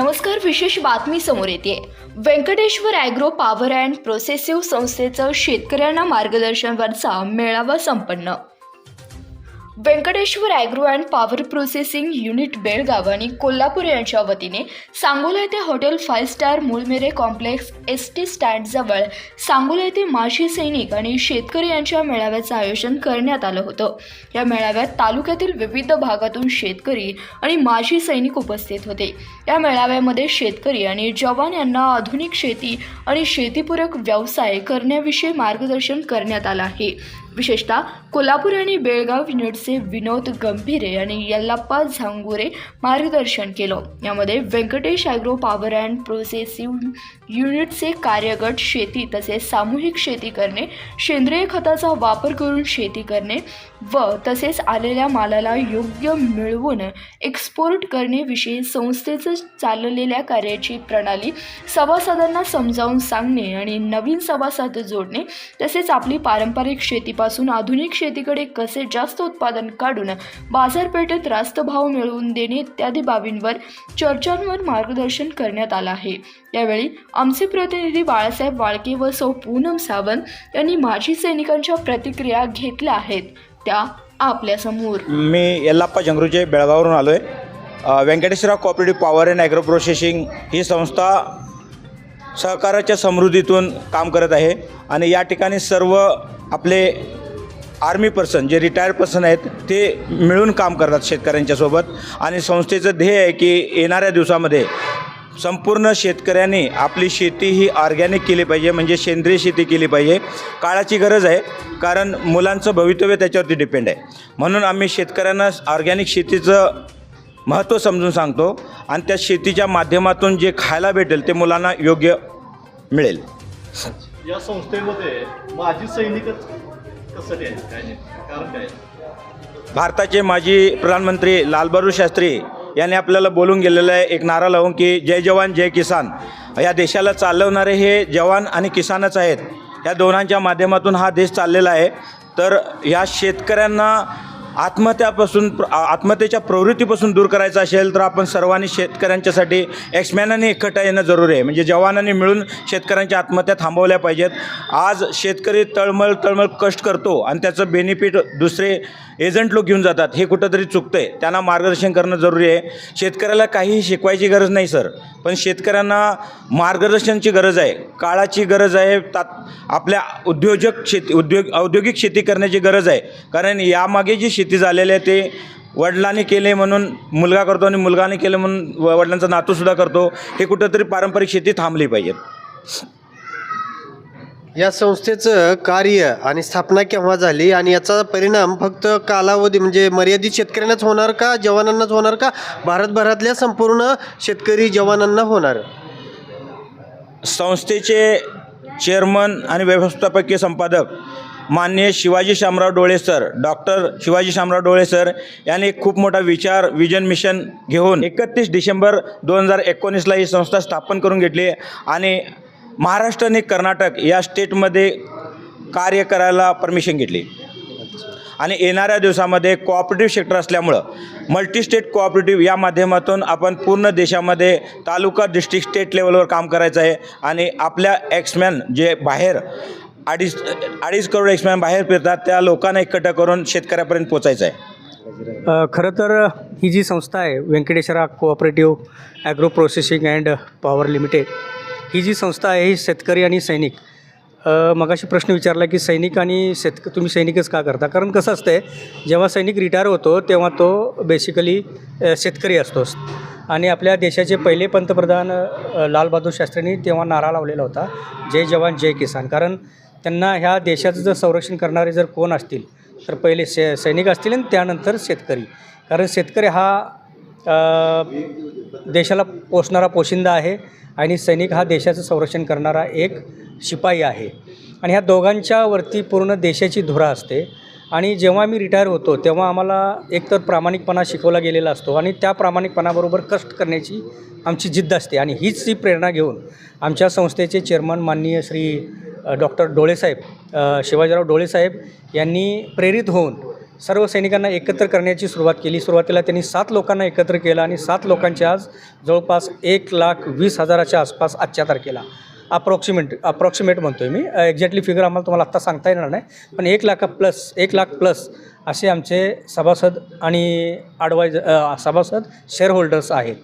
नमस्कार विशेष बातमी समोर येते. Venkateshwar agro power and processive संस्थेचं शेतकऱ्यांना मार्गदर्शनवरचा मेळावा संपन्न. Venkateshwar agro and power processing unit Belgaum आणि कोल्हापूर यांच्या वतीने सांगोला येथे हॉटेल फाय स्टार मुळमेरे कॉम्प्लेक्स एस टी स्टँडजवळ सांगोला येथे माजी सैनिक आणि शेतकरी यांच्या मेळाव्याचं आयोजन करण्यात आलं होतं. या मेळाव्यात तालुक्यातील विविध भागातून शेतकरी आणि माजी सैनिक उपस्थित होते. या मेळाव्यामध्ये शेतकरी आणि जवान यांना आधुनिक शेती आणि शेतीपूरक व्यवसाय करण्याविषयी मार्गदर्शन करण्यात आलं आहे. विशेषतः कोल्हापूर आणि बेळगाव युनिटचे विनोद गंभीरे आणि यल्लाप्पा झांगुरे मार्गदर्शन केलं. यामध्ये Venkatesh agro power and processive युनिटचे कार्यगट शेती तसेच सामूहिक शेती करणे सेंद्रिय खताचा वापर करून शेती करणे व तसेच आलेल्या मालाला योग्य मिळवून एक्सपोर्ट करण्याविषयी संस्थेचं चाललेल्या कार्याची प्रणाली सभासदांना समजावून सांगणे आणि नवीन सभासद जोडणे तसेच आपली पारंपरिक शेती शेतीपासून आधुनिक शेतीकडे कसे जास्त उत्पादन काढून बाजारपेठेत रास्त भाव मिळवून देणे इत्यादी बाबींवर चर्चांवर मार्गदर्शन करण्यात आलं आहे. यावेळी आमचे प्रतिनिधी बाळासाहेब वाळके व सौ पूनम सावंत यांनी माजी सैनिकांच्या प्रतिक्रिया घेतल्या आहेत. त्या आपल्यासमोर मी यल्लाप्पा जंगरूचे बेळगावरून आलो आहे Venkateshwara cooperative power and agro processing ही संस्था सहकाराच्या समृद्धीतून काम करत आहे. आणि या ठिकाणी सर्व आपले आर्मी पर्सन जे रिटायर्ड पर्सन आहेत ते मिळून काम करतात शेतकऱ्यांच्या सोबत. आणि संस्थेचं ध्येय आहे की येणाऱ्या दिवसामध्ये संपूर्ण शेतकऱ्यांनी आपली शेती ही ऑर्गॅनिक केली पाहिजे म्हणजे सेंद्रिय शेती केली पाहिजे. काळाची गरज आहे कारण मुलांचं भवितव्य त्याच्यावरती डिपेंड आहे. म्हणून आम्ही शेतकऱ्यांना ऑर्गॅनिक शेतीचं महत्त्व समजून सांगतो. आणि त्या शेतीच्या माध्यमातून जे खायला भेटेल ते मुलांना योग्य मिळेल. या संस्थेमध्ये माजी सैनिकच कारण काय भारताचे माजी प्रधानमंत्री लालबहादूर शास्त्री यांनी आपल्याला बोलून गेलेलं आहे एक नारा लावून की जय जवान जय किसान. या देशाला चालवणारे हे जवान आणि किसानच आहेत. या दोघांच्या माध्यमातून हा देश चाललेला आहे. तर ह्या शेतकऱ्यांना आत्महत्यापासून प्र- आत्महत्येच्या प्रवृत्तीपासून दूर करायचं असेल तर आपण सर्वांनी शेतकऱ्यांच्यासाठी एक्समॅनाने एकटा येणं जरुरी आहे. म्हणजे जवानांनी मिळून शेतकऱ्यांच्या आत्महत्या थांबवल्या पाहिजेत. आज शेतकरी तळमळ तळमळ कष्ट करतो आणि त्याचं बेनिफिट दुसरे एजंट लोक घेऊन जातात. हे कुठंतरी चुकतं आहे त्यांना मार्गदर्शन करणं जरुरी आहे. शेतकऱ्याला काहीही शिकवायची गरज नाही सर. पण शेतकऱ्यांना मार्गदर्शनाची गरज आहे. काळाची गरज आहे. तात आपल्या उद्योजक शेती उद्योग औद्योगिक शेती करण्याची गरज आहे. कारण यामागे जी शेती झालेली आहे ते वडिलांनी केले म्हणून मुलगा करतो आणि मुलगाने केले म्हणून व- वडिलांचा नातूसुद्धा करतो. हे कुठंतरी पारंपरिक शेती थांबली पाहिजे या संस्थेचं कार्य आणि स्थापना केव्हा झाली आणि याचा परिणाम फक्त कालावधी म्हणजे मर्यादित शेतकऱ्यांनाच होणार का जवानांनाच होणार का? भारतभरातल्या संपूर्ण शेतकरी जवानांना होणार. संस्थेचे चेअरमन आणि व्यवस्थापकीय संपादक माननीय शिवाजी शामराव डोळे सर डॉक्टर शिवाजी शामराव डोळे सर यांनी एक खूप मोठा विचार विजन मिशन घेऊन एकतीस डिसेंबर दोन हजार एकोणीसला ही संस्था स्थापन करून घेतली आणि महाराष्ट्र आणि कर्नाटक या स्टेटमध्ये कार्य करायला परमिशन घेतली. आणि येणाऱ्या दिवसामध्ये कोऑपरेटिव्ह सेक्टर असल्यामुळं मल्टी स्टेट कोऑपरेटिव्ह या माध्यमातून आपण पूर्ण देशामध्ये तालुका डिस्ट्रिक्ट स्टेट लेवलवर काम करायचं आहे. आणि आपल्या एक्समॅन जे बाहेर अडीच अडीच करोड एक्समॅन बाहेर फिरतात त्या लोकांना एकट्ठा करून शेतकऱ्यापर्यंत पोचायचं आहे. खरं तर ही जी संस्था आहे Venkateshwara cooperative agro processing and power limited ही जी संस्था आहे ही शेतकरी आणि सैनिक मगाशी प्रश्न विचारला की सैनिक आणि शेतक तुम्ही सैनिकच का करता? कारण कसं असतं जेव्हा सैनिक रिटायर होतो तेव्हा तो बेसिकली शेतकरी असतो. आणि आपल्या देशाचे पहिले पंतप्रधान लालबहादूर शास्त्रींनी तेव्हा नारा लावलेला होता जय जवान जय किसान. कारण त्यांना ह्या देशाचं जर संरक्षण करणारे जर कोण असतील तर पहिले से सैनिक असतील आणि त्यानंतर शेतकरी. कारण शेतकरी हा देशाला पोसणारा पोशिंदा आहे. आणि सैनिक हा देशाचं संरक्षण करणारा एक शिपाई आहे. आणि ह्या दोघांच्यावरती पूर्ण देशाची धुरा असते. आणि जेव्हा मी रिटायर होतो तेव्हा आम्हाला एकतर प्रामाणिकपणा शिकवला गेलेला असतो आणि त्या प्रामाणिकपणाबरोबर कष्ट करण्याची आमची जिद्द असते. आणि हीच ती प्रेरणा घेऊन आमच्या संस्थेचे चेअरमन माननीय श्री डॉक्टर डोळेसाहेब शिवाजीराव डोळेसाहेब यांनी प्रेरित होऊन सर्व सैनिकांना एकत्र करण्याची सुरुवात केली. सुरुवातीला त्यांनी सात लोकांना एकत्र केलं आणि सात लोकांचे आज जवळपास एक लाख वीस हजाराच्या आसपास आजच्या तारखेला अप्रॉक्सिमेट अप्रॉक्सिमेट म्हणतो आहे मी. एक्झॅक्टली फिगर आम्हाला तुम्हाला आत्ता सांगता येणार नाही. पण एक लाख प्लस एक लाख प्लस असे आमचे सभासद आणि ॲडवायज सभासद शेअरहोल्डर्स आहेत.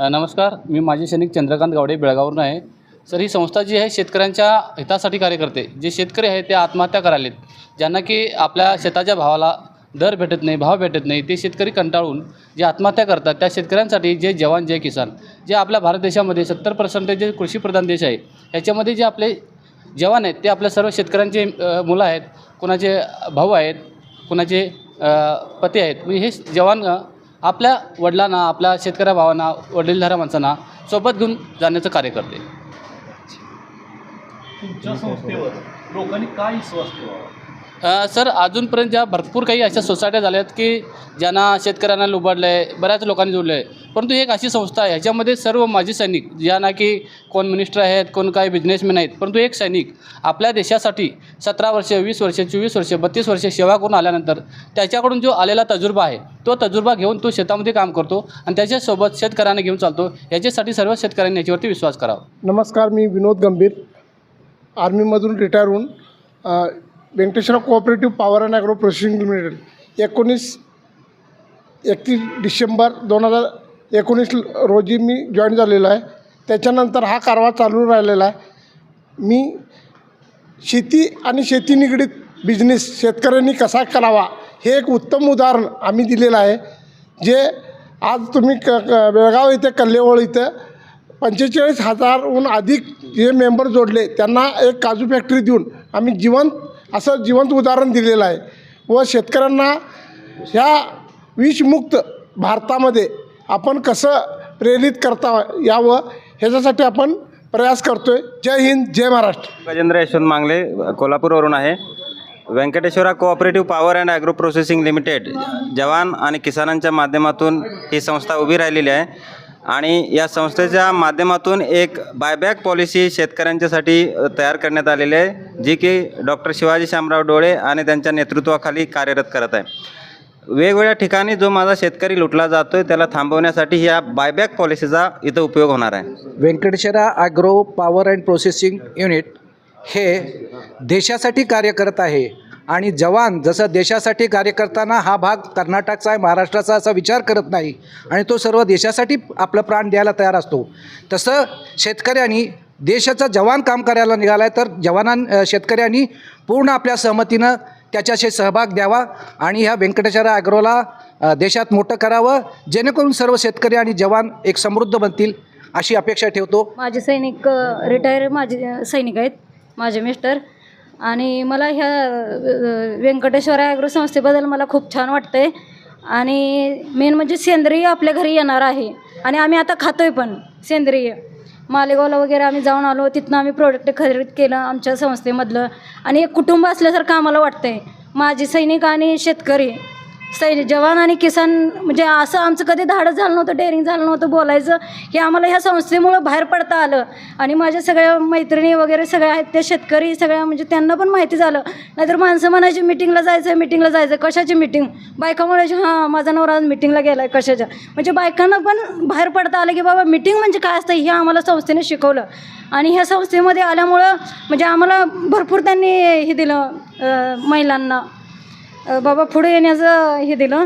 नमस्कार. मी माजी सैनिक चंद्रकांत गावडे बेळगावरून आहे. सर ही संस्था जी आहे शेतकऱ्यांच्या हितासाठी कार्य करते. जे शेतकरी आहे ते आत्महत्या करायलेत. ज्यांना की आपल्या शेताच्या भावाला दर भेटत नाही भाव भेटत नाही ते शेतकरी कंटाळून जे आत्महत्या करतात त्या शेतकऱ्यांसाठी जे जवान जे किसान जे आपल्या भारत देशामध्ये सत्तर पर्सेंटेज जे कृषीप्रधान देश आहे ह्याच्यामध्ये जे आपले जवान आहेत ते आपल्या सर्व शेतकऱ्यांचे मुलं आहेत कोणाचे भाऊ आहेत कोणाचे पती आहेत म्हणजे हे जवान आपल्या वडिलांना आपल्या शेतकऱ्या भावांना वडीलधाऱ्या माणसांना सोबत घेऊन जाण्याचं कार्य करते. तुमच्या संस्थेवर लोकांनी काय विश्वास ठेवावा? अ, सर अजूनपर्यंत ज्या भरपूर काही अशा सोसायट्या झाल्या आहेत की ज्यांना शेतकऱ्यांना लुबाडलं आहे बऱ्याच लोकांनी जोडलं आहे परंतु एक अशी संस्था आहे ह्याच्यामध्ये सर्व माजी सैनिक ज्यांना की कोण मिनिस्टर आहेत कोण काही बिझनेसमॅन आहेत परंतु एक सैनिक आपल्या देशासाठी सतरा वर्ष वीस वर्ष चोवीस वर्ष बत्तीस वर्ष सेवा करून आल्यानंतर त्याच्याकडून जो आलेला तजुर्बा आहे तो तजुर्बा घेऊन तो शेतामध्ये काम करतो आणि त्याच्यासोबत शेतकऱ्यांना घेऊन चालतो. याच्यासाठी सर्व शेतकऱ्यांनी याच्यावरती विश्वास करावा. नमस्कार मी विनोद गंभीर. आर्मीमधून रिटायर होऊन Venkateshwar cooperative power and agro processing limited एकोणीस एकतीस डिसेंबर दोन हजार एकोणीस रोजी मी जॉईन झालेलो आहे. त्याच्यानंतर हा कारवा चालू राहिलेला आहे. मी शेती आणि शेती निगडीत बिझनेस शेतकऱ्यांनी कसा करावा हे एक उत्तम उदाहरण आम्ही दिलेलं आहे. जे आज तुम्ही क बेळगाव इथे कल्लेवळ इथं पंचेचाळीस हजारहून अधिक जे मेंबर जोडले त्यांना एक काजू फॅक्टरी देऊन आम्ही जिवंत असं जिवंत उदाहरण दिलेलं आहे. व शेतकऱ्यांना ह्या विषमुक्त भारतामध्ये आपण कसं प्रेरित करता यावं ह्याच्यासाठी आपण प्रयास करतो आहे जय हिंद जय महाराष्ट्र. गजेंद्र यशवंत मांगले कोल्हापूरवरून आहे. Venkateshwara cooperative power and agro processing limited जवान आणि किसानांच्या माध्यमातून ही संस्था उभी राहिलेली आहे. आणि या संस्थेच्या माध्यमातून एक बायबॅक पॉलिसी शेतकऱ्यांच्यासाठी तयार करण्यात आलेली आहे जी की डॉक्टर शिवाजी शामराव डोळे आणि त्यांच्या नेतृत्वाखाली कार्यरत करत आहे. वेगवेगळ्या ठिकाणी जो माझा शेतकरी लुटला जातोय त्याला थांबवण्यासाठी या बायबॅक पॉलिसीचा इथं उपयोग होणार आहे. Venkateshwara agro power and processing unit हे देशासाठी कार्य करत आहे. आणि जवान जसं देशासाठी कार्य करताना हा भाग कर्नाटकचा आहे महाराष्ट्राचा असा विचार करत नाही आणि तो सर्व देशासाठी आपलं प्राण द्यायला तयार असतो. तसं शेतकऱ्यांनी देशाचा जवान काम करायला निघाला आहे तर जवानां शेतकऱ्यांनी पूर्ण आपल्या सहमतीनं त्याच्याशी सहभाग द्यावा आणि ह्या व्यंकटेश्वर ॲग्रोला देशात मोठं करावं जेणेकरून सर्व शेतकरी आणि जवान एक समृद्ध बनतील अशी अपेक्षा ठेवतो. माझे सैनिक रिटायर माझे सैनिक आहेत. माझे मिस्टर आणि मला ह्या व्यंकटेश्वर ॲग्रो संस्थेबद्दल मला खूप छान वाटतं आहे आणि मेन म्हणजे सेंद्रिय आपल्या घरी येणार आहे. आणि आम्ही आता खातो आहे पण सेंद्रिय. मालेगावला वगैरे आम्ही जाऊन आलो तिथनं आम्ही प्रोडक्ट खरेदी केलं आमच्या संस्थेमधलं. आणि एक कुटुंब असल्यासारखं आम्हाला वाटतं आहे माझे सैनिक आणि शेतकरी. सैनिक जवान आणि किसान म्हणजे असं आमचं कधी धाडस झालं नव्हतं डेअरिंग झालं नव्हतं बोलायचं हे आम्हाला ह्या संस्थेमुळं बाहेर पडता आलं. आणि माझ्या सगळ्या मैत्रिणी वगैरे सगळ्या आहेत त्या शेतकरी सगळ्या म्हणजे त्यांना पण माहिती झालं. नाहीतर माणसं म्हणायची मिटिंगला जायचं मिटिंगला जायचं कशाची मिटिंग? बायका म्हणायची हां माझा नवरा आज मिटिंगला गेला आहे कशाच्या? म्हणजे बायकांना पण बाहेर पडता आलं की बाबा मिटिंग म्हणजे काय असतं? हे आम्हाला संस्थेने शिकवलं. आणि ह्या संस्थेमध्ये आल्यामुळं म्हणजे आम्हाला भरपूर त्यांनी हे दिलं महिलांना. बाबा पुढे येण्याचं हे दिलं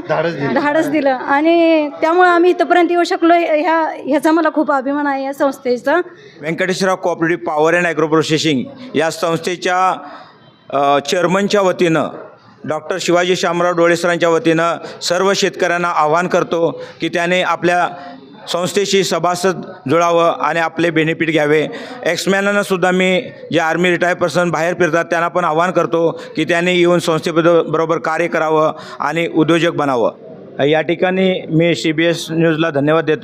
धाडस दिलं. आणि त्यामुळं आम्ही इथंपर्यंत येऊ शकलो ह्या ह्याचा मला खूप अभिमान आहे या संस्थेचा. Venkateshwara cooperative power and agro processing या संस्थेच्या अ, चेअरमनच्या वतीनं डॉक्टर शिवाजी शामराव डोळेसरांच्या वतीनं सर्व शेतकऱ्यांना आवाहन करतो की त्याने आपल्या संस्थेशी सभासद जुळावं आणि आपले बेनिफिट घ्यावे. एक्समॅनांना सुद्धा मी जे आर्मी रिटायर पर्सन बाहेर फिरतात त्यांना पण आवाहन करतो की त्यांनी येऊन संस्थेबद्दल बरोबर कार्य करावं आणि उद्योजक बनावं. या ठिकाणी मी सी बी एस न्यूजला धन्यवाद देतो.